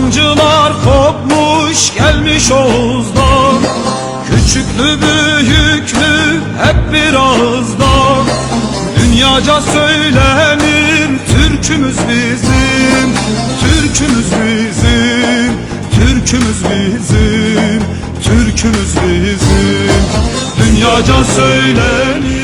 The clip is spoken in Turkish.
Sancılar kopmuş gelmiş Oğuz'da Küçüklü büyüklü hep bir ağızda Dünyaca söylenir Türk'ümüz bizim Türk'ümüz bizim Türk'ümüz bizim Türk'ümüz bizim. Dünyaca söylenir.